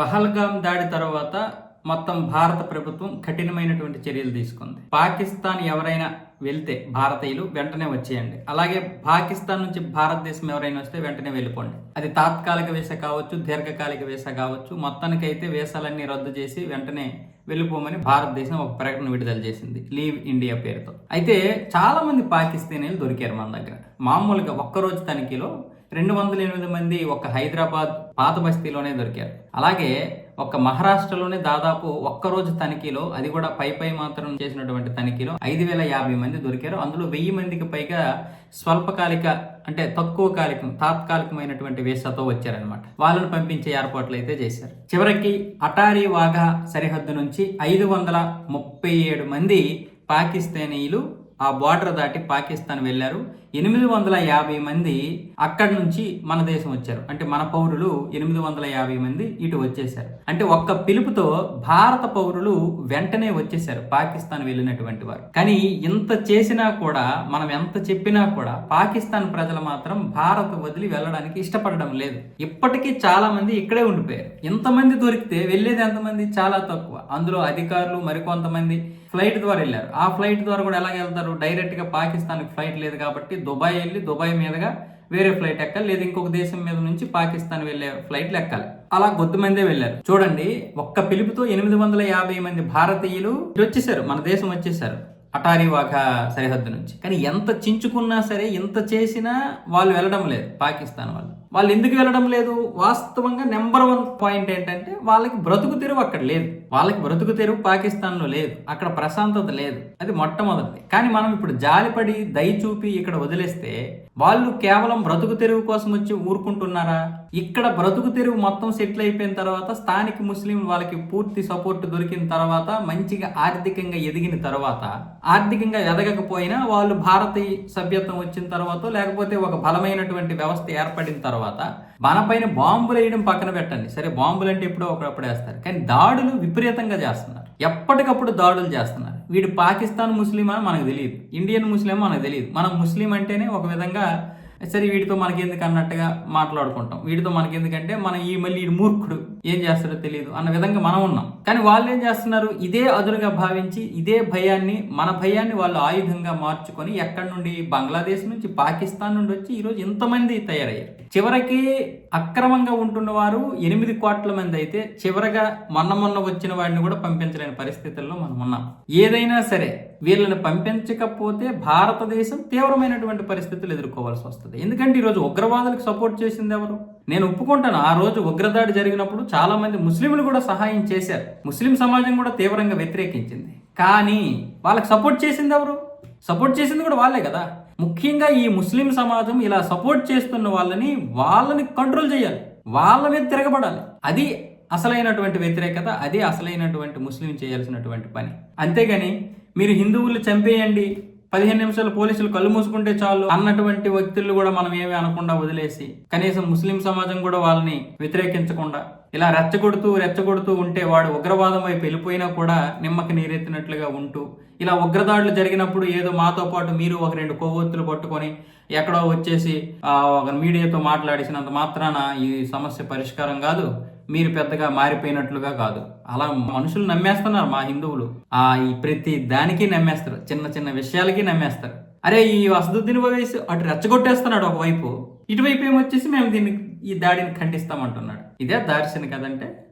పహల్గాం దాడి తర్వాత మొత్తం భారత ప్రభుత్వం కఠినమైనటువంటి చర్యలు తీసుకుంది. పాకిస్తాన్ ఎవరైనా వెళ్తే భారతీయులు వెంటనే వచ్చేయండి. అలాగే పాకిస్తాన్ నుంచి భారతదేశం ఎవరైనా వస్తే వెంటనే వెళ్ళిపోండి. అది తాత్కాలిక వీసా కావచ్చు దీర్ఘకాలిక వీసా కావచ్చు. మొత్తానికైతే వీసాలన్నీ రద్దు చేసి వెంటనే వెళ్ళిపోమని భారతదేశం ఒక ప్రకటన విడుదల చేసింది. లీవ్ ఇండియా పేరుతో. అయితే చాలా మంది పాకిస్తానీలు దొరికారు మన దగ్గర. మామూలుగా ఒక్కరోజు తనిఖీలో రెండు వందల ఎనిమిది మంది ఒక హైదరాబాద్ పాత బస్తీలోనే దొరికారు. అలాగే ఒక మహారాష్ట్రలోనే దాదాపు ఒక్కరోజు తనిఖీలో అది కూడా పై పై మాత్రం చేసినటువంటి తనిఖీలో ఐదు వేల యాభై మంది దొరికారు. అందులో వెయ్యి మందికి పైగా స్వల్పకాలిక అంటే తక్కువ కాలికం తాత్కాలికమైనటువంటి వీసాతో వచ్చారనమాట వాళ్ళను పంపించే ఏర్పాట్లు అయితే చేశారు. చివరికి అటారీ వాఘా సరిహద్దు నుంచి ఐదు వందల ముప్పై ఏడు మంది పాకిస్తానీయులు ఆ బార్డర్ దాటి పాకిస్తాన్ వెళ్ళారు. ఎనిమిది వందల యాభై మంది అక్కడి నుంచి మన దేశం వచ్చారు. అంటే మన పౌరులు ఎనిమిది వందల యాభై మంది ఇటు వచ్చేసారు అంటే ఒక్క పిలుపుతో భారత పౌరులు వెంటనే వచ్చేసారు పాకిస్తాన్ వెళ్ళినటువంటి వారు. కానీ ఇంత చేసినా కూడా మనం ఎంత చెప్పినా కూడా పాకిస్తాన్ ప్రజలు మాత్రం భారత్ వదిలి వెళ్ళడానికి ఇష్టపడడం లేదు. ఇప్పటికీ చాలా మంది ఇక్కడే ఉండిపోయారు. ఇంతమంది దొరికితే వెళ్ళేది ఎంతమంది? చాలా తక్కువ. అందులో అధికారులు మరికొంతమంది ఫ్లైట్ ద్వారా వెళ్ళారు. ఆ ఫ్లైట్ ద్వారా కూడా ఎలా వెళ్తారు? డైరెక్ట్గా పాకిస్తాన్కి ఫ్లైట్ లేదు కాబట్టి దుబాయ్ వెళ్ళి దుబాయ్ మీదుగా వేరే ఫ్లైట్ ఎక్కాలి. లేదా ఇంకొక దేశం మీద నుంచి పాకిస్తాన్ వెళ్ళే ఫ్లైట్లు ఎక్కాలి. అలా కొద్ది మందే వెళ్ళారు. చూడండి ఒక్క పిలుపుతో ఎనిమిది వందల యాభై మంది భారతీయులు వచ్చేసారు. మన దేశం వచ్చేసారు. అటారీ వాఘా సరిహద్దు నుంచి. కానీ ఎంత చించుకున్నా సరే ఎంత చేసినా వాళ్ళు వెళ్ళడం లేదు పాకిస్తాన్ వాళ్ళు. వాళ్ళు ఎందుకు వెళ్ళడం లేదు? వాస్తవంగా నెంబర్ వన్ పాయింట్ ఏంటంటే వాళ్ళకి బ్రతుకు తెరువు అక్కడ లేదు. వాళ్ళకి బ్రతుకు తెరువు పాకిస్తాన్లో లేదు. అక్కడ ప్రశాంతత లేదు. అది మొట్టమొదటిది. కానీ మనం ఇప్పుడు జాలిపడి దయ చూపి ఇక్కడ వదిలేస్తే వాళ్ళు కేవలం బ్రతుకు తెరువు కోసం వచ్చి ఊరుకుంటున్నారా? ఇక్కడ బ్రతుకు తెరువు మొత్తం సెటిల్ అయిపోయిన తర్వాత స్థానిక ముస్లిం వాళ్ళకి పూర్తి సపోర్ట్ దొరికిన తర్వాత మంచిగా ఆర్థికంగా ఎదిగిన తర్వాత ఆర్థికంగా ఎదగకపోయినా వాళ్ళు భారతీయ సభ్యత్వం వచ్చిన తర్వాత లేకపోతే ఒక బలమైనటువంటి వ్యవస్థ ఏర్పడిన తర్వాత మనపైన బాంబులు వేయడం పక్కన పెట్టండి. సరే బాంబులు అంటే ఎప్పుడో ఒకప్పుడు వేస్తారు. కానీ దాడులు విపరీతంగా చేస్తున్నారు. ఎప్పటికప్పుడు దాడులు చేస్తున్నారు. వీడు పాకిస్తాన్ ముస్లిం అని మనకు తెలియదు. ఇండియన్ ముస్లిం మనకు తెలియదు. మనం ముస్లిం అంటేనే ఒక విధంగా సరే వీటితో మనకి ఎందుకు అన్నట్టుగా మాట్లాడుకుంటాం. వీటితో మనకి ఎందుకంటే మన ఈ మళ్ళీ ఈ మూర్ఖుడు ఏం చేస్తాడో తెలియదు అన్న విధంగా మనం ఉన్నాం. కానీ వాళ్ళు ఏం చేస్తున్నారు? ఇదే అదునుగా భావించి ఇదే భయాన్ని మన భయాన్ని వాళ్ళు ఆయుధంగా మార్చుకొని ఎక్కడి నుండి? బంగ్లాదేశ్ నుంచి పాకిస్తాన్ నుండి వచ్చి ఈరోజు ఇంతమంది తయారయ్యారు. చివరికి అక్రమంగా ఉంటున్న వారు ఎనిమిది కోట్ల మంది అయితే చివరగా మొన్న మొన్న వచ్చిన వాడిని కూడా పంపించలేని పరిస్థితుల్లో మనం ఉన్నాం. ఏదైనా సరే వీళ్ళని పంపించకపోతే భారతదేశం తీవ్రమైనటువంటి పరిస్థితులు ఎదుర్కోవాల్సి వస్తుంది. ఎందుకంటే ఈరోజు ఉగ్రవాదులకు సపోర్ట్ చేసింది ఎవరు? నేను ఒప్పుకుంటాను. ఆ రోజు ఉగ్రదాడి జరిగినప్పుడు చాలా మంది ముస్లింలు కూడా సహాయం చేశారు. ముస్లిం సమాజం కూడా తీవ్రంగా వ్యతిరేకించింది. కానీ వాళ్ళకి సపోర్ట్ చేసింది ఎవరు? సపోర్ట్ చేసింది కూడా వాళ్ళే కదా. ముఖ్యంగా ఈ ముస్లిం సమాజం ఇలా సపోర్ట్ చేస్తున్న వాళ్ళని వాళ్ళని కంట్రోల్ చేయాలి. వాళ్ళ మీద తిరగబడాలి. అది అసలైనటువంటి వ్యతిరేకత అది అసలైనటువంటి ముస్లిం చేయాల్సినటువంటి పని. అంతేగాని మీరు హిందువులు చంపేయండి పదిహేను నిమిషాలు పోలీసులు కళ్ళు మూసుకుంటే చాలు అన్నటువంటి వ్యక్తులు కూడా మనం ఏమీ అనకుండా వదిలేసి కనీసం ముస్లిం సమాజం కూడా వాళ్ళని వ్యతిరేకించకుండా ఇలా రెచ్చగొడుతూ రెచ్చగొడుతూ ఉంటే వాడు ఉగ్రవాదం వైపు వెళ్ళిపోయినా కూడా నిమ్మకి నీరెత్తినట్లుగా ఉంటూ ఇలా ఉగ్రదాడులు జరిగినప్పుడు ఏదో మాతో పాటు మీరు ఒక రెండు కొవ్వొత్తులు పట్టుకొని ఎక్కడో వచ్చేసి ఒక మీడియాతో మాట్లాడిసినంత మాత్రాన ఈ సమస్య పరిష్కారం కాదు మీరు పెద్దగా మారిపోయినట్లుగా కాదు. అలా మనుషులు నమ్మేస్తున్నారు మా హిందువులు. ఆ ఈ ప్రతి దానికి నమ్మేస్తారు చిన్న చిన్న విషయాలకి నమ్మేస్తారు. అరే ఈ అసదుద్దీన్ వేసి అటు రెచ్చగొట్టేస్తున్నాడు ఒకవైపు ఇటువైపు ఏమొచ్చేసి మేము దీన్ని ఈ దాడిని ఖండిస్తామంటున్నాడు. ఇదే దార్శనికత అంటే